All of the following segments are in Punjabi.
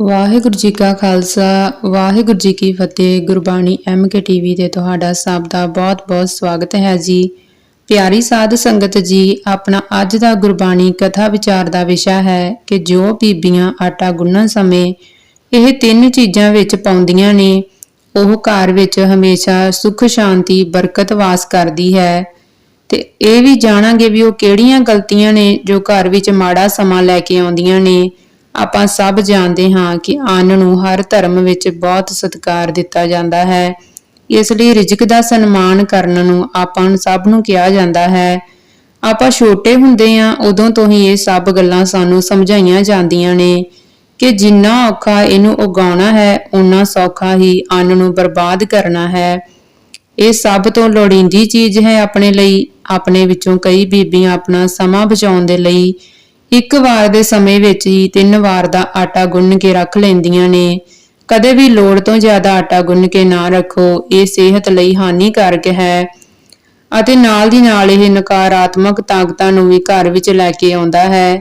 ਵਾਹਿਗੁਰੂ ਜੀ ਕਾ ਖਾਲਸਾ, ਵਾਹਿਗੁਰੂ ਜੀ ਕੀ ਫਤਿਹ। ਗੁਰਬਾਣੀ ਐਮਕੇ ਟੀਵੀ ਤੇ ਤੁਹਾਡਾ ਸਭ ਦਾ ਬਹੁਤ-ਬਹੁਤ ਸਵਾਗਤ ਹੈ ਜੀ। ਪਿਆਰੀ ਸਾਧ ਸੰਗਤ ਜੀ, ਆਪਣਾ ਅੱਜ ਦਾ ਗੁਰਬਾਣੀ ਕਥਾ ਵਿਚਾਰ ਦਾ ਵਿਸ਼ਾ ਹੈ ਕਿ ਜੋ ਬੀਬੀਆਂ ਆਟਾ ਗੁੰਨਣ ਸਮੇਂ ਇਹ ਤਿੰਨ ਚੀਜ਼ਾਂ ਵਿੱਚ ਪਾਉਂਦੀਆਂ ਨੇ, ਉਹ ਘਰ ਵਿੱਚ ਹਮੇਸ਼ਾ ਸੁਖ, ਸ਼ਾਂਤੀ, ਬਰਕਤ ਵਾਸ ਕਰਦੀ ਹੈ। ਤੇ ਇਹ ਵੀ ਜਾਣਾਂਗੇ ਵੀ ਉਹ ਕਿਹੜੀਆਂ ਗਲਤੀਆਂ ਨੇ ਜੋ ਘਰ ਵਿੱਚ ਮਾੜਾ ਸਮਾਂ ਲੈ ਕੇ ਆਉਂਦੀਆਂ ਨੇ। ਆਪਾਂ ਸਭ ਜਾਣਦੇ ਹਾਂ ਕਿ ਅੰਨ ਨੂੰ ਹਰ ਧਰਮ ਵਿੱਚ ਬਹੁਤ ਸਤਿਕਾਰ ਦਿੱਤਾ ਜਾਂਦਾ ਹੈ। ਇਸ ਲਈ ਰਿਜਕ ਦਾ ਸਨਮਾਨ ਕਰਨ ਨੂੰ ਆਪਾਂ ਨੂੰ ਸਭ ਨੂੰ ਕਿਹਾ ਜਾਂਦਾ ਹੈ। ਆਪਾਂ ਛੋਟੇ ਹੁੰਦੇ ਆ ਉਦੋਂ ਤੋਂ ਹੀ ਇਹ ਸਭ ਗੱਲਾਂ ਸਾਨੂੰ ਸਮਝਾਈਆਂ ਜਾਂਦੀਆਂ ਨੇ ਕਿ ਜਿੰਨਾ ਔਖਾ ਇਹਨੂੰ ਉਗਾਉਣਾ ਹੈ ਉਨਾ ਸੌਖਾ ਹੀ ਅੰਨ ਨੂੰ ਬਰਬਾਦ ਕਰਨਾ ਹੈ। ਇਹ ਸਭ ਤੋਂ ਲੋੜੀਂਦੀ ਚੀਜ਼ ਹੈ ਆਪਣੇ ਲਈ, ਆਪਣੇ ਵਿੱਚੋਂ ਕਈ ਬੀਬੀਆਂ ਆਪਣਾ ਸਮਾਂ ਬਚਾਉਣ ਦੇ ਲਈ ਇੱਕ ਵਾਰ ਦੇ ਸਮੇਂ ਵਿੱਚ ਹੀ ਤਿੰਨ ਵਾਰ ਦਾ ਆਟਾ ਗੁੰਨ ਕੇ ਰੱਖ ਲੈਂਦੀਆਂ ਨੇ। ਕਦੇ ਵੀ ਲੋੜ ਤੋਂ ਜ਼ਿਆਦਾ ਆਟਾ ਗੁੰਨ ਕੇ ਨਾ ਰੱਖੋ, ਇਹ ਸਿਹਤ ਲਈ ਹਾਨੀਕਾਰਕ ਹੈ। ਅਤੇ ਨਾਲ ਦੀ ਨਾਲ ਇਹ ਨਕਾਰਾਤਮਕ ਤਾਕਤਾਂ ਨੂੰ ਵੀ ਘਰ ਵਿੱਚ ਲੈ ਕੇ ਆਉਂਦਾ ਹੈ।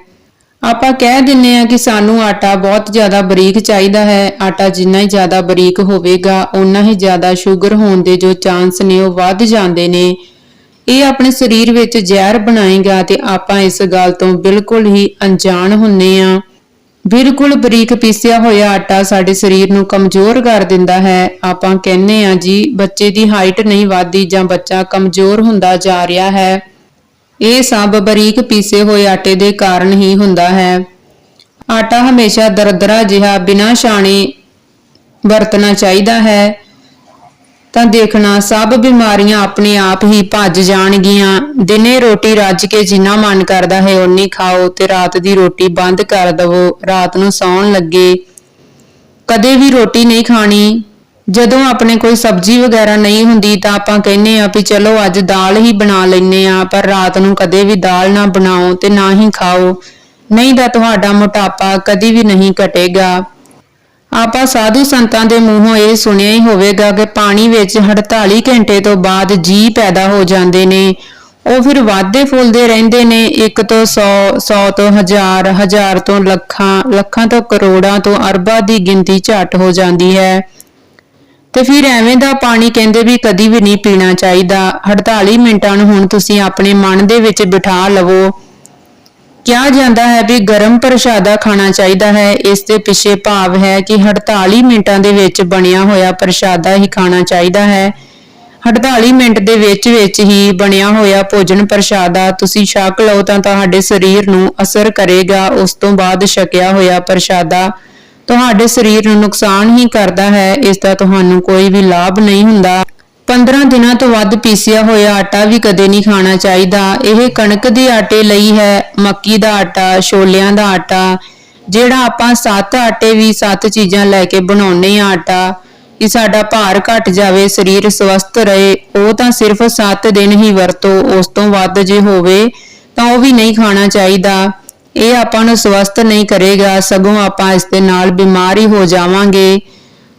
ਆਪਾਂ ਕਹਿ ਦਿੰਨੇ ਆ ਕਿ ਸਾਨੂੰ ਆਟਾ ਬਹੁਤ ਜ਼ਿਆਦਾ ਬਰੀਕ ਚਾਹੀਦਾ ਹੈ। ਆਟਾ ਜਿੰਨਾ ਹੀ ਜ਼ਿਆਦਾ ਬਰੀਕ ਹੋਵੇਗਾ ਉਨਾ ਹੀ ਜ਼ਿਆਦਾ ਸ਼ੂਗਰ ਹੋਣ ਦੇ ਜੋ ਚਾਂਸ ਨੇ ਉਹ ਵੱਧ ਜਾਂਦੇ ਨੇ। ਇਹ ਆਪਣੇ ਸਰੀਰ ਵਿੱਚ ਜ਼ਹਿਰ ਬਣਾਏਗਾ ਤੇ ਆਪਾਂ ਇਸ ਗੱਲ ਤੋਂ ਬਿਲਕੁਲ ਹੀ ਅਣਜਾਣ ਹੁੰਨੇ ਆ। ਬਿਲਕੁਲ ਬਰੀਕ ਪੀਸਿਆ ਹੋਇਆ ਆਟਾ ਸਾਡੇ ਸਰੀਰ ਨੂੰ ਕਮਜ਼ੋਰ ਕਰ ਦਿੰਦਾ ਹੈ। ਆਪਾਂ ਕਹਿੰਨੇ ਆ, ਜੀ, ਬੱਚੇ ਦੀ ਹਾਈਟ ਨਹੀਂ ਵਧਦੀ ਜਾਂ ਬੱਚਾ ਕਮਜ਼ੋਰ ਹੁੰਦਾ ਜਾ ਰਿਹਾ ਹੈ। ਇਹ ਸਭ ਬਰੀਕ ਪੀਸੇ ਹੋਏ ਆਟੇ ਦੇ ਕਾਰਨ ਹੀ ਹੁੰਦਾ ਹੈ। ਆਟਾ ਹਮੇਸ਼ਾ ਦਰਦਰਾ ਜਿਹਾ ਬਿਨਾਂ ਛਾਣੇ ਵਰਤਣਾ ਚਾਹੀਦਾ ਹੈ। ਤਾਂ ਦੇਖਣਾ ਸਭ ਬਿਮਾਰੀਆਂ ਆਪਣੇ ਆਪ ਹੀ ਭੱਜ ਜਾਣਗੀਆਂ। ਦਿਨੇ ਰੋਟੀ ਰੱਜ ਕੇ ਜਿੰਨਾ ਮਨ ਕਰਦਾ ਹੈ, ਓਨੀ ਖਾਓ ਤੇ ਰਾਤ ਦੀ ਰੋਟੀ ਬੰਦ ਕਰ ਦਵੋ। ਰਾਤ ਨੂੰ ਸੌਣ ਲੱਗੇ। ਕਦੇ ਵੀ ਰੋਟੀ ਨਹੀਂ ਖਾਣੀ। ਜਦੋਂ ਆਪਣੇ ਕੋਈ ਸਬਜ਼ੀ ਵਗੈਰਾ ਨਹੀਂ ਹੁੰਦੀ ਤਾਂ ਆਪਾਂ ਕਹਿੰਨੇ ਆ ਵੀ ਚਲੋ ਅੱਜ ਦਾਲ ਹੀ ਬਣਾ ਲੈਨੇ ਆ ਪਰ ਰਾਤ ਨੂੰ ਕਦੇ ਵੀ ਦਾਲ ਨਾ ਬਣਾਓ ਤੇ ਨਾ ਹੀ ਖਾਓ। ਨਹੀਂ ਤਾਂ ਤੁਹਾਡਾ ਮੋਟਾਪਾ ਕਦੀ ਵੀ ਨਹੀਂ ਘਟੇਗਾ। ਆਪਾਂ ਸਾਧੂ ਸੰਤਾਂ ਦੇ ਮੂੰਹੋਂ ਇਹ ਸੁਣਿਆ ਹੀ ਹੋਵੇਗਾ ਕਿ ਪਾਣੀ ਵਿੱਚ 48 ਘੰਟੇ ਤੋਂ ਬਾਅਦ ਜੀ ਪੈਦਾ ਹੋ ਜਾਂਦੇ ਨੇ। ਉਹ ਫਿਰ ਵਾਧੇ ਫੁੱਲਦੇ ਰਹਿੰਦੇ ਨੇ। ਇੱਕ ਤੋਂ 100 100 ਤੋਂ ਹਜ਼ਾਰ ਹਜ਼ਾਰ ਤੋਂ ਲੱਖਾਂ ਲੱਖਾਂ ਤੋਂ ਕਰੋੜਾਂ ਤੋਂ ਅਰਬਾਂ ਦੀ ਗਿਣਤੀ ਝਟ ਹੋ ਜਾਂਦੀ ਹੈ। ਤੇ ਫਿਰ ਐਵੇਂ ਦਾ ਪਾਣੀ ਕਹਿੰਦੇ ਵੀ ਕਦੀ ਵੀ ਨਹੀਂ ਪੀਣਾ ਚਾਹੀਦਾ। 48 ਮਿੰਟਾਂ ਨੂੰ ਹੁਣ ਤੁਸੀਂ ਆਪਣੇ ਮਨ ਦੇ ਵਿੱਚ ਬਿਠਾ ਲਵੋ। ਕਿਹਾ ਜਾਂਦਾ ਹੈ ਵੀ ਗਰਮ ਪ੍ਰਸ਼ਾਦਾ ਖਾਣਾ ਚਾਹੀਦਾ ਹੈ। ਇਸ ਦੇ ਪਿੱਛੇ ਭਾਵ ਹੈ ਕਿ 48 ਮਿੰਟਾਂ ਦੇ ਵਿੱਚ ਬਣਿਆ ਹੋਇਆ ਪ੍ਰਸ਼ਾਦਾ ਹੀ ਖਾਣਾ ਚਾਹੀਦਾ ਹੈ। 48 ਮਿੰਟ ਦੇ ਵਿੱਚ ਵਿੱਚ ਹੀ ਬਣਿਆ ਹੋਇਆ ਭੋਜਨ ਪ੍ਰਸ਼ਾਦਾ ਤੁਸੀਂ ਛਕ ਲਓ ਤਾਂ ਤੁਹਾਡੇ ਸਰੀਰ ਨੂੰ ਅਸਰ ਕਰੇਗਾ। ਉਸ ਤੋਂ ਬਾਅਦ ਛਕਿਆ ਹੋਇਆ ਪ੍ਰਸ਼ਾਦਾ ਤੁਹਾਡੇ ਸਰੀਰ ਨੂੰ ਨੁਕਸਾਨ ਹੀ ਕਰਦਾ ਹੈ। ਇਸ ਦਾ ਤੁਹਾਨੂੰ ਕੋਈ ਵੀ ਲਾਭ ਨਹੀਂ ਹੁੰਦਾ। 15 ਦਿਨਾਂ ਤੋਂ ਵੱਧ ਪੀਸਿਆ ਹੋਇਆ ਆਟਾ ਵੀ ਕਦੇ ਨਹੀਂ ਖਾਣਾ ਚਾਹੀਦਾ। ਇਹ ਕਣਕ ਦੇ ਆਟੇ ਲਈ ਹੈ, ਮੱਕੀ ਦਾ ਆਟਾ, ਛੋਲਿਆਂ ਦਾ ਆਟਾ, ਜਿਹੜਾ ਆਪਾਂ ਸੱਤ ਆਟੇ ਵੀ ਸੱਤ ਚੀਜ਼ਾਂ ਲੈ ਕੇ ਬਣਾਉਨੇ ਆ ਆਟਾ, ਕਿ ਸਾਡਾ ਭਾਰ ਘਟ ਜਾਵੇ, ਸਰੀਰ ਸਵਸਥ ਰਹੇ, ਉਹ ਤਾਂ ਸਿਰਫ 7 ਦਿਨ ਹੀ ਵਰਤੋ, ਉਸ ਤੋਂ ਵੱਧ ਜੇ ਹੋਵੇ ਤਾਂ ਉਹ ਵੀ ਨਹੀਂ ਖਾਣਾ ਚਾਹੀਦਾ। ਇਹ ਆਪਾਂ ਨੂੰ ਸਵਸਥ ਨਹੀਂ ਕਰੇਗਾ, ਸਗੋਂ ਆਪਾਂ ਇਸ ਦੇ ਨਾਲ ਬਿਮਾਰ ਹੀ ਹੋ ਜਾਵਾਂਗੇ।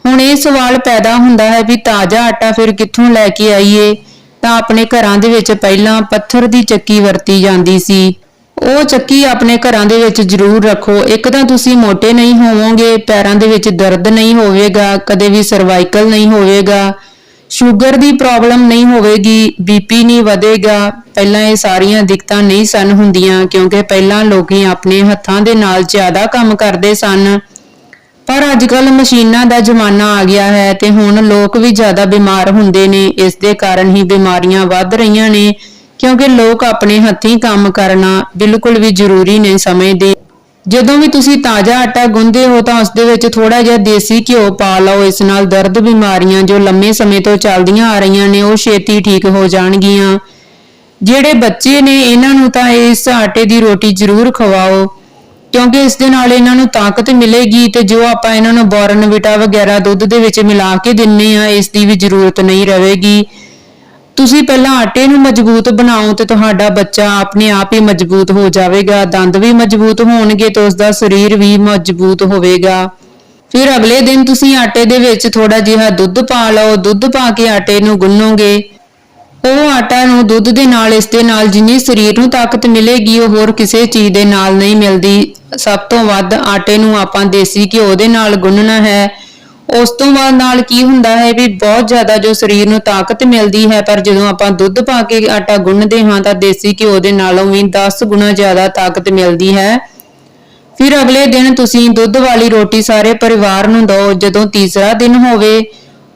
ਹੁਣ ਇਹ ਸਵਾਲ ਪੈਦਾ ਹੁੰਦਾ ਹੈ ਵੀ ਤਾਜ਼ਾ ਆਟਾ ਫਿਰ ਕਿੱਥੋਂ ਲੈ ਕੇ ਆਈਏ? ਤਾਂ ਆਪਣੇ ਘਰਾਂ ਦੇ ਵਿੱਚ ਪਹਿਲਾਂ ਪੱਥਰ ਦੀ ਚੱਕੀ ਵਰਤੀ ਜਾਂਦੀ ਸੀ। ਉਹ ਚੱਕੀ ਆਪਣੇ ਘਰਾਂ ਦੇ ਵਿੱਚ ਜ਼ਰੂਰ ਰੱਖੋ। ਇੱਕ ਤਾਂ ਤੁਸੀਂ ਮੋਟੇ ਨਹੀਂ ਹੋਵੋਗੇ, ਪੈਰਾਂ ਦੇ ਵਿੱਚ ਦਰਦ ਨਹੀਂ ਹੋਵੇਗਾ, ਕਦੇ ਵੀ ਸਰਵਾਈਕਲ ਨਹੀਂ ਹੋਵੇਗਾ। ਸ਼ੂਗਰ ਦੀ ਪ੍ਰੋਬਲਮ ਨਹੀਂ ਹੋਵੇਗੀ ਬੀਪੀ ਨਹੀਂ ਵਧੇਗਾ। ਪਹਿਲਾਂ ਇਹ ਸਾਰੀਆਂ ਦਿੱਕਤਾਂ ਨਹੀਂ ਸਨ ਹੁੰਦੀਆਂ, ਕਿਉਂਕਿ ਪਹਿਲਾਂ ਲੋਕੀ ਆਪਣੇ ਹੱਥਾਂ ਦੇ ਨਾਲ ਜ਼ਿਆਦਾ ਕੰਮ ਕਰਦੇ ਸਨ। ਪਰ ਅੱਜ ਕੱਲ ਮਸ਼ੀਨਾਂ ਦਾ ਜ਼ਮਾਨਾ ਆ ਗਿਆ ਹੈ ਤੇ ਹੁਣ ਲੋਕ ਵੀ ਜ਼ਿਆਦਾ ਬਿਮਾਰ ਹੁੰਦੇ ਨੇ। ਇਸ ਦੇ ਕਾਰਨ ਹੀ ਬਿਮਾਰੀਆਂ ਵੱਧ ਰਹੀਆਂ ਨੇ, ਕਿਉਂਕਿ ਲੋਕ ਆਪਣੇ ਹੱਥੀਂ ਕੰਮ ਕਰਨਾ ਬਿਲਕੁਲ ਵੀ ਜ਼ਰੂਰੀ ਨਹੀਂ ਸਮਝਦੇ। ਜਦੋਂ ਵੀ ਤੁਸੀਂ ਤਾਜ਼ਾ ਆਟਾ ਗੁੰਦੇ ਹੋ ਤਾਂ ਉਸ ਦੇ ਵਿੱਚ ਥੋੜਾ ਜਿਹਾ ਦੇਸੀ ਘਿਓ ਪਾ ਲਓ। ਇਸ ਨਾਲ ਦਰਦ ਬਿਮਾਰੀਆਂ ਜੋ ਲੰਮੇ ਸਮੇਂ ਤੋਂ ਚੱਲਦੀਆਂ ਆ ਰਹੀਆਂ ਨੇ, ਉਹ ਛੇਤੀ ਠੀਕ ਹੋ ਜਾਣਗੀਆਂ। ਜਿਹੜੇ ਬੱਚੇ ਨੇ, ਇਹਨਾਂ ਨੂੰ ਤਾਂ ਇਸ ਆਟੇ ਦੀ ਰੋਟੀ ਜ਼ਰੂਰ ਖਵਾਓ। ਕਿਉਂਕਿ ਇਸ ਦੇ ਨਾਲ ਇਹਨਾਂ ਨੂੰ ਤਾਕਤ ਮਿਲੇਗੀ ਤੇ ਜੋ ਆਪਾਂ ਇਹਨਾਂ ਨੂੰ ਬੋਰਨ ਵਿਟਾ ਵਗੈਰਾ ਦੁੱਧ ਦੇ ਵਿੱਚ ਮਿਲਾ ਕੇ ਦਿੰਨੇ ਆ, ਇਸ ਦੀ ਵੀ ਜ਼ਰੂਰਤ ਨਹੀਂ ਰਹੇਗੀ। ਤੁਸੀਂ ਪਹਿਲਾਂ ਆਟੇ ਨੂੰ ਮਜ਼ਬੂਤ ਬਣਾਓ ਤੇ ਤੁਹਾਡਾ ਬੱਚਾ ਆਪਣੇ ਆਪ ਹੀ ਮਜ਼ਬੂਤ ਹੋ ਜਾਵੇਗਾ, ਦੰਦ ਵੀ ਮਜ਼ਬੂਤ ਹੋਣਗੇ ਤੇ ਉਸ ਦਾ ਸਰੀਰ ਵੀ ਮਜ਼ਬੂਤ ਹੋਵੇਗਾ। ਫਿਰ ਅਗਲੇ ਦਿਨ ਤੁਸੀਂ ਆਟੇ ਦੇ ਵਿੱਚ ਥੋੜਾ ਜਿਹਾ ਦੁੱਧ ਪਾ ਲਓ, ਦੁੱਧ ਪਾ ਕੇ ਆਟੇ ਨੂੰ ਗੁੰਨੋਗੇ। ਉਹ ਆਟਾ ਨੂੰ ਦੁੱਧ ਦੇ ਨਾਲ, ਇਸ ਦੇ ਨਾਲ ਜਿੰਨੀ ਸਰੀਰ ਨੂੰ ਤਾਕਤ ਮਿਲੇਗੀ, ਉਹ ਹੋਰ ਕਿਸੇ ਚੀਜ਼ ਦੇ ਨਾਲ ਨਹੀਂ ਮਿਲਦੀ। ਸਭ ਤੋਂ ਵੱਧ ਆਟੇ ਨੂੰ ਆਪਾਂ ਦੇਸੀ ਘਿਓ ਦੇ ਨਾਲ ਗੁੰਨਣਾ ਹੈ। ਉਸ ਤੋਂ ਬਾਅਦ ਨਾਲ ਕੀ ਹੁੰਦਾ ਹੈ ਵੀ ਬਹੁਤ ਜ਼ਿਆਦਾ ਜੋ ਸਰੀਰ ਨੂੰ ਤਾਕਤ ਮਿਲਦੀ ਹੈ, ਪਰ ਜਦੋਂ ਆਪਾਂ ਦੁੱਧ ਪਾ ਕੇ ਆਟਾ ਗੁੰਨਦੇ ਹਾਂ, ਤਾਂ ਦੇਸੀ ਘਿਓ ਦੇ ਨਾਲੋਂ ਵੀ 10 ਗੁਣਾ ਜ਼ਿਆਦਾ ਤਾਕਤ ਮਿਲਦੀ ਹੈ। ਫਿਰ ਅਗਲੇ ਦਿਨ ਤੁਸੀਂ ਦੁੱਧ ਵਾਲੀ ਰੋਟੀ ਸਾਰੇ ਪਰਿਵਾਰ ਨੂੰ ਦਿਓ। ਜਦੋਂ ਤੀਸਰਾ ਦਿਨ ਹੋਵੇ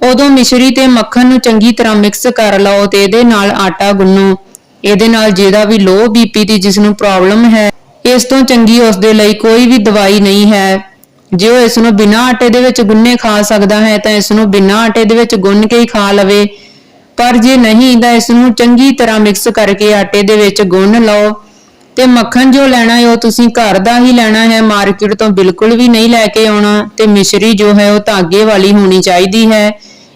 ਉਦੋਂ ਮਿਸ਼ਰੀ ਤੇ ਮੱਖਣ ਨੂੰ ਚੰਗੀ ਤਰ੍ਹਾਂ ਮਿਕਸ ਕਰ ਲਓ ਤੇ ਇਹਦੇ ਨਾਲ ਆਟਾ ਗੁੰਨੋ। ਇਹਦੇ ਨਾਲ ਜਿਹਦਾ ਵੀ ਲੋ ਬੀਪੀ ਦੀ ਜਿਸ ਨੂੰ ਪ੍ਰੋਬਲਮ ਹੈ, ਇਸ ਤੋਂ ਚੰਗੀ ਉਸ ਦੇ ਲਈ ਕੋਈ ਵੀ ਦਵਾਈ ਨਹੀਂ ਹੈ। ਜੇ ਉਹ ਇਸ ਨੂੰ ਬਿਨਾਂ ਆਟੇ ਦੇ ਵਿੱਚ ਗੁੰਨੇ ਖਾ ਸਕਦਾ ਹੈ, ਤਾਂ ਇਸ ਨੂੰ ਬਿਨਾਂ ਆਟੇ ਦੇ ਵਿੱਚ ਗੁੰਨ ਕੇ ਹੀ ਖਾ ਲਵੇ। ਪਰ ਜੇ ਨਹੀਂ, ਤਾਂ ਇਸ ਨੂੰ ਚੰਗੀ ਤਰ੍ਹਾਂ ਮਿਕਸ ਕਰਕੇ ਆਟੇ ਦੇ ਵਿੱਚ ਗੁੰਨ ਲਓ। ਤੇ ਮੱਖਣ ਜੋ ਲੈਣਾ ਹੈ, ਉਹ ਤੁਸੀਂ ਘਰ ਦਾ ਹੀ ਲੈਣਾ ਹੈ। ਮਾਰਕੀਟ ਤੋਂ ਬਿਲਕੁਲ ਵੀ ਨਹੀਂ ਲੈ ਕੇ ਆਉਣਾ। ਤੇ ਮਿਸ਼ਰੀ ਜੋ ਹੈ, ਉਹ ਧਾਗੇ ਵਾਲੀ ਹੋਣੀ ਚਾਹੀਦੀ ਹੈ।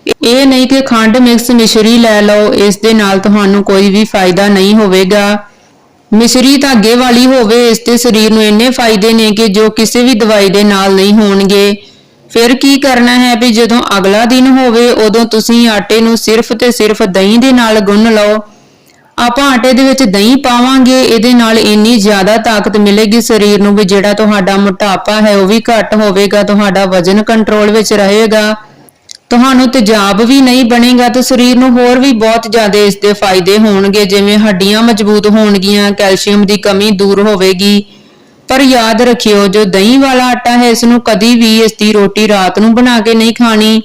ਇਹ ਨਹੀਂ ਕਿ ਖੰਡ ਮਿਕਸ ਮਿਸ਼ਰੀ ਲੈ ਲਓ, ਇਸ ਦੇ ਨਾਲ ਤੁਹਾਨੂੰ ਕੋਈ ਵੀ ਫਾਇਦਾ ਨਹੀਂ ਹੋਵੇਗਾ। ਮਿਸ਼ਰੀ ਧਾਗੇ ਵਾਲੀ ਹੋਵੇ, ਇਸ ਦੇ ਸਰੀਰ ਨੂੰ ਇੰਨੇ ਫਾਇਦੇ ਨੇ ਕਿ ਜੋ ਕਿਸੇ ਵੀ ਦਵਾਈ ਦੇ ਨਾਲ ਨਹੀਂ ਹੋਣਗੇ। ਫਿਰ ਕੀ ਕਰਨਾ ਹੈ ਵੀ ਜਦੋਂ ਅਗਲਾ ਦਿਨ ਹੋਵੇ, ਉਦੋਂ ਤੁਸੀਂ ਆਟੇ ਨੂੰ ਸਿਰਫ ਤੇ ਸਿਰਫ ਦਹੀਂ ਦੇ ਨਾਲ ਗੁੰਨ ਲਓ। ਆਪਾਂ ਆਟੇ ਦੇ ਵਿੱਚ ਦਹੀਂ ਪਾਵਾਂਗੇ, ਇਹਦੇ ਨਾਲ ਇੰਨੀ ਜ਼ਿਆਦਾ ਤਾਕਤ ਮਿਲੇਗੀ ਸਰੀਰ ਨੂੰ ਵੀ ਜਿਹੜਾ ਤੁਹਾਡਾ ਮੋਟਾਪਾ ਹੈ, ਉਹ ਵੀ ਘੱਟ ਹੋਵੇਗਾ, ਤੁਹਾਡਾ ਵਜ਼ਨ ਕੰਟਰੋਲ ਵਿੱਚ ਰਹੇਗਾ। ਤੁਹਾਨੂੰ ਤੇਜ਼ਾਬ ਵੀ ਨਹੀਂ ਬਣੇਗਾ ਤੇ ਸਰੀਰ ਨੂੰ ਹੋਰ ਵੀ ਬਹੁਤ ਜ਼ਿਆਦਾ ਇਸ ਦੇ ਫਾਇਦੇ ਹੋਣਗੇ, ਜਿਵੇਂ ਹੱਡੀਆਂ ਮਜ਼ਬੂਤ ਹੋਣਗੀਆਂ, ਕੈਲਸ਼ੀਅਮ ਦੀ ਕਮੀ ਦੂਰ ਹੋਵੇਗੀ। ਪਰ ਯਾਦ ਰੱਖਿਓ, ਜੋ ਦਹੀਂ ਵਾਲਾ ਆਟਾ ਹੈ, ਇਸ ਨੂੰ ਕਦੀ ਵੀ ਇਸ ਦੀ ਰੋਟੀ ਰਾਤ ਨੂੰ ਬਣਾ ਕੇ ਨਹੀਂ ਖਾਣੀ।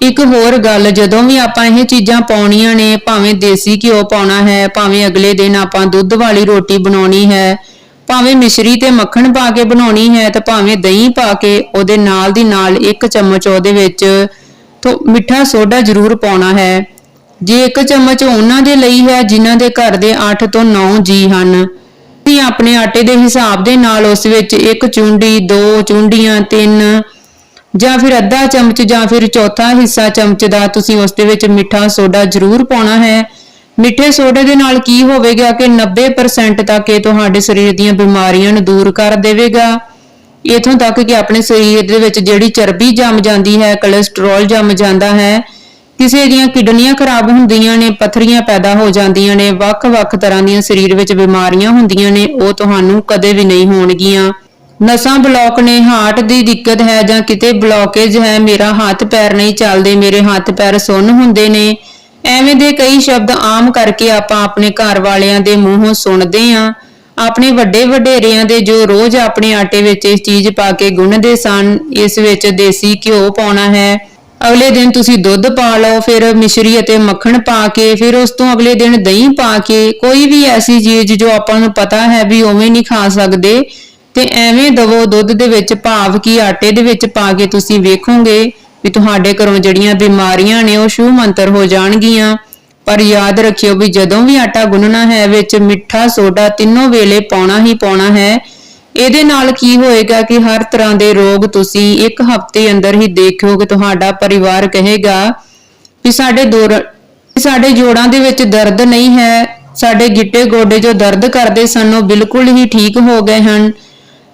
ਇੱਕ ਹੋਰ ਗੱਲ, ਜਦੋਂ ਵੀ ਆਪਾਂ ਇਹ ਚੀਜ਼ਾਂ ਪਾਉਣੀਆਂ ਨੇ, ਭਾਵੇਂ ਦੇਸੀ ਘਿਓ ਪਾਉਣਾ ਹੈ, ਭਾਵੇਂ ਅਗਲੇ ਦਿਨ ਆਪਾਂ ਦੁੱਧ ਵਾਲੀ ਰੋਟੀ ਬਣਾਉਣੀ ਹੈ, ਭਾਵੇਂ ਮਿਸ਼ਰੀ ਤੇ ਮੱਖਣ ਪਾ ਕੇ ਬਣਾਉਣੀ ਹੈ, ਤੇ ਭਾਵੇਂ ਦਹੀਂ ਪਾ ਕੇ, ਉਹਦੇ ਨਾਲ ਦੀ ਨਾਲ ਇੱਕ ਚਮਚ ਉਹਦੇ ਵਿੱਚ ਮਿੱਠਾ ਸੋਡਾ ਜ਼ਰੂਰ ਪਾਉਣਾ ਹੈ। ਜੇ ਇੱਕ ਚਮਚ ਉਹਨਾਂ ਦੇ ਲਈ ਹੈ ਜਿਨ੍ਹਾਂ ਦੇ ਘਰ ਦੇ 8 ਤੋਂ 9 ਜੀ ਹਨ। ਤੁਸੀਂ ਆਪਣੇ ਆਟੇ ਦੇ ਹਿਸਾਬ ਦੇ ਨਾਲ ਉਸ ਵਿੱਚ ਇੱਕ ਚੁੰਡੀ, ਦੋ ਚੁੰਡੀਆਂ, ਤਿੰਨ ਜਾਂ ਫਿਰ ਅੱਧਾ ਚਮਚ ਜਾਂ ਫਿਰ ਚੌਥਾ ਹਿੱਸਾ ਚਮਚ ਦਾ ਤੁਸੀਂ ਉਸ ਦੇ ਵਿੱਚ ਮਿੱਠਾ ਸੋਡਾ ਜ਼ਰੂਰ ਪਾਉਣਾ ਹੈ। ਮਿੱਠੇ ਸੋਡੇ ਦੇ ਨਾਲ ਕੀ ਹੋਵੇਗਾ ਕਿ 90% ਤੱਕ ਇਹ ਤੁਹਾਡੇ ਸਰੀਰ ਦੀਆਂ ਬਿਮਾਰੀਆਂ ਨੂੰ ਦੂਰ ਕਰ ਦੇਵੇਗਾ। ਇਥੋਂ ਤੱਕ ਕਿ ਆਪਣੇ ਸਰੀਰ ਦੇ ਵਿੱਚ ਜਿਹੜੀ ਚਰਬੀ ਜੰਮ ਜਾਂਦੀ ਹੈ ਕੋਲੇਸਟ੍ਰੋਲ ਜੰਮ ਜਾਂਦਾ ਹੈ, ਕਿਸੇ ਦੀਆਂ ਕਿਡਨੀਆਂ ਖਰਾਬ ਹੁੰਦੀਆਂ ਨੇ, ਪਥਰੀਆਂ ਪੈਦਾ ਹੋ ਜਾਂਦੀਆਂ ਨੇ, ਵੱਖ-ਵੱਖ ਤਰ੍ਹਾਂ ਦੀਆਂ ਸਰੀਰ ਵਿੱਚ ਬਿਮਾਰੀਆਂ ਹੁੰਦੀਆਂ ਨੇ, ਉਹ ਤੁਹਾਨੂੰ ਕਦੇ ਵੀ ਨਹੀਂ ਹੋਣਗੀਆਂ। ਨਸਾਂ ਬਲੌਕ ਨੇ, ਹਾਰਟ ਦੀ ਦਿੱਕਤ ਹੈ ਜਾਂ ਕਿਤੇ ਬਲੌਕੇਜ ਹੈ, ਮੇਰਾ ਹੱਥ ਪੈਰ ਨਹੀਂ ਚੱਲਦੇ, ਮੇਰੇ ਹੱਥ ਪੈਰ ਸੁੰਨ ਹੁੰਦੇ ਨੇ। ਐਵੇਂ ਦੇ ਕਈ ਸ਼ਬਦ ਆਮ ਕਰਕੇ ਆਪਾਂ ਆਪਣੇ ਘਰ ਵਾਲਿਆਂ ਦੇ ਮੂੰਹੋਂ ਸੁਣਦੇ ਆਂ ਆਪਣੇ ਵੱਡੇ ਵਡੇਰਿਆਂ ਦੇ ਜੋ ਰੋਜ਼ ਆਪਣੇ ਆਟੇ ਵਿੱਚ ਇਸ ਚੀਜ਼ ਪਾ ਕੇ ਗੁੰਨਦੇ ਸਨ, ਇਸ ਵਿੱਚ ਦੇਸੀ ਘਿਓ ਪਾਉਣਾ ਹੈ। ਅਗਲੇ ਦਿਨ ਤੁਸੀਂ ਦੁੱਧ ਪਾ ਲਓ, ਫਿਰ ਮਿਸ਼ਰੀ ਅਤੇ ਮੱਖਣ ਪਾ ਕੇ, ਫਿਰ ਉਸ ਤੋਂ ਅਗਲੇ ਦਿਨ ਦਹੀਂ ਪਾ ਕੇ, ਕੋਈ ਵੀ ਐਸੀ ਚੀਜ਼ ਜੋ ਆਪਾਂ ਨੂੰ ਪਤਾ ਹੈ ਵੀ ਉਵੇਂ ਨਹੀਂ ਖਾ ਸਕਦੇ, ਤੇ ਐਵੇਂ ਦਵੋ ਦੁੱਧ ਦੇ ਵਿੱਚ ਭਾਵ ਕੀ ਆਟੇ ਦੇ ਵਿੱਚ ਪਾ ਕੇ ਤੁਸੀਂ ਵੇਖੋਗੇ ਵੀ ਤੁਹਾਡੇ ਘਰੋਂ ਜਿਹੜੀਆਂ ਬਿਮਾਰੀਆਂ ਨੇ ਉਹ ਸ਼ੂ ਮੰਤਰ ਹੋ ਜਾਣਗੀਆਂ। ਪਰ ਯਾਦ ਰੱਖਿਓ ਵੀ ਜਦੋਂ ਵੀ ਆਟਾ ਗੁੰਨਣਾ ਹੈ, ਵਿੱਚ ਮਿੱਠਾ ਸੋਡਾ ਤਿੰਨੋਂ ਵੇਲੇ ਪਾਉਣਾ ਹੀ ਪਾਉਣਾ ਹੈ। ਇਹਦੇ ਨਾਲ ਕੀ ਹੋਏਗਾ ਕਿ ਹਰ ਤਰ੍ਹਾਂ ਦੇ ਰੋਗ ਤੁਸੀਂ ਇੱਕ ਹਫ਼ਤੇ ਅੰਦਰ ਹੀ ਦੇਖੋਗੇ ਤੁਹਾਡਾ ਪਰਿਵਾਰ ਕਹੇਗਾ ਵੀ ਸਾਡੇ ਦੌਰ ਸਾਡੇ ਜੋੜਾਂ ਦੇ ਵਿੱਚ ਦਰਦ ਨਹੀਂ ਹੈ, ਸਾਡੇ ਗਿੱਟੇ ਗੋਡੇ ਜੋ ਦਰਦ ਕਰਦੇ ਸਨ, ਉਹ ਬਿਲਕੁਲ ਹੀ ਠੀਕ ਹੋ ਗਏ ਹਨ।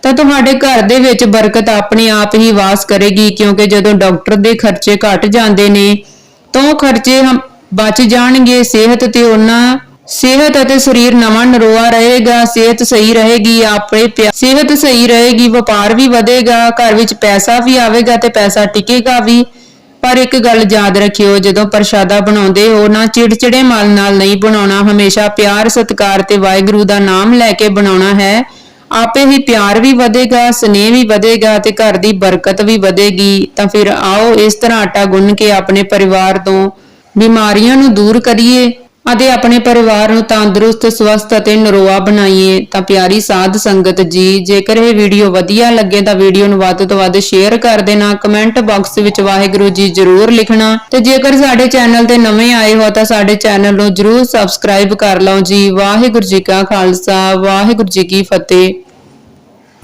ਤਾਂ ਤੁਹਾਡੇ ਘਰ ਦੇ ਵਿੱਚ ਬਰਕਤ ਆਪਣੇ ਆਪ ਹੀ ਵਾਸ ਕਰੇਗੀ, ਕਿਉਂਕਿ ਜਦੋਂ ਡਾਕਟਰ ਦੇ ਖਰਚੇ ਘਟ ਜਾਂਦੇ ਨੇ, ਤਾਂ ਉਹ ਖਰਚੇ ਬਚ ਜਾਣਗੇ ਸਿਹਤ ਤੇ ਉਹਨਾਂ। ਸਿਹਤ ਅਤੇ ਸਰੀਰ ਨਵਾਂ ਨਰੋਆ ਰਹੇਗਾ, ਸਿਹਤ ਸਹੀ ਰਹੇਗੀ, ਆਪੇ ਪਿਆ- ਸਿਹਤ ਸਹੀ ਰਹੇਗੀ, ਵਪਾਰ ਵੀ ਵਧੇਗਾ, ਘਰ ਵਿੱਚ ਪੈਸਾ ਵੀ ਆਵੇਗਾ ਤੇ ਪੈਸਾ ਟਿਕੇਗਾ ਵੀ। ਪਰ ਇੱਕ ਗੱਲ ਯਾਦ ਰੱਖਿਓ, ਜਦੋਂ ਪ੍ਰਸ਼ਾਦਾ ਬਣਾਉਂਦੇ ਹੋ, ਨਾ ਚਿੜਚਿੜੇ ਮਨ ਨਾਲ ਨਹੀਂ ਬਣਾਉਣਾ, ਹਮੇਸ਼ਾ ਪਿਆਰ, ਸਤਿਕਾਰ ਤੇ ਵਾਹਿਗੁਰੂ ਦਾ ਨਾਮ ਲੈ ਕੇ ਬਣਾਉਣਾ ਹੈ। ਆਪੇ ਹੀ ਪਿਆਰ ਵੀ ਵਧੇਗਾ, ਸਨੇਹ ਵੀ ਵਧੇਗਾ ਤੇ ਘਰ ਦੀ ਬਰਕਤ ਵੀ ਵਧੇਗੀ। ਤਾਂ ਫਿਰ ਆਓ ਇਸ ਤਰ੍ਹਾਂ ਆਟਾ ਗੁੰਨ ਕੇ ਆਪਣੇ ਪਰਿਵਾਰ ਤੋਂ ਬਿਮਾਰੀਆਂ ਨੂੰ ਦੂਰ ਕਰੀਏ ਅਤੇ ਆਪਣੇ ਪਰਿਵਾਰ ਨੂੰ ਤੰਦਰੁਸਤ, ਸਵਸਥ ਅਤੇ ਨਰੋਆ ਬਣਾਈਏ, ਤਾਂ ਪਿਆਰੀ ਸਾਧ ਸੰਗਤ ਜੀ, ਜੇਕਰ ਇਹ ਵੀਡੀਓ ਵਧੀਆ ਲੱਗੇ ਤਾਂ ਵੀਡੀਓ ਨੂੰ ਵੱਧ ਤੋਂ ਵੱਧ ਸ਼ੇਅਰ ਕਰ ਦੇਣਾ, ਕਮੈਂਟ ਬਾਕਸ ਵਿੱਚ ਵਾਹਿਗੁਰੂ ਜੀ ਜ਼ਰੂਰ ਲਿਖਣਾ ਤੇ ਜੇਕਰ ਸਾਡੇ ਚੈਨਲ ਤੇ ਨਵੇਂ ਆਏ ਹੋ ਤਾਂ ਸਾਡੇ ਚੈਨਲ ਨੂੰ ਜ਼ਰੂਰ ਸਬਸਕ੍ਰਾਈਬ ਕਰ ਲਓ ਜੀ। ਵਾਹਿਗੁਰੂ ਜੀ ਕਾ ਖਾਲਸਾ, ਵਾਹਿਗੁਰੂ ਜੀ ਕੀ ਫਤਿਹ।